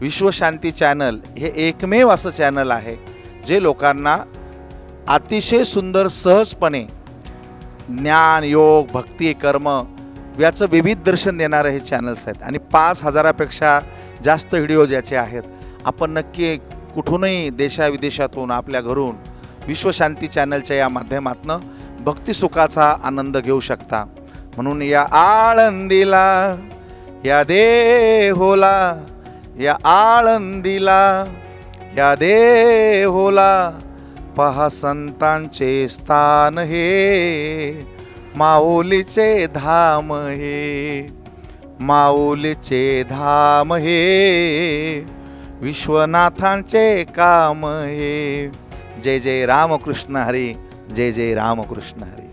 विश्वशांती चॅनल हे एकमेव असं चॅनल आहे जे लोकांना अतिशय सुंदर सहजपणे ज्ञान योग भक्ती कर्म याचं विविध दर्शन देणारे हे चॅनल्स आहेत. आणि पाच हजारापेक्षा जास्त व्हिडिओ ज्याचे आहेत आपण नक्की कुठूनही देशाविदेशातून आपल्या घरून विश्वशांती चॅनलच्या या माध्यमातनं भक्तिसुखाचा आनंद घेऊ शकता. म्हणून या आळंदीला या देहोला या आळंदीला या देहोला पहा संतांचे स्थान हे माऊलीचे धाम हे माऊलीचे धाम हे विश्वनाथांचे काम हे. जय जय रामकृष्ण हरी जय जय रामकृष्ण हरी.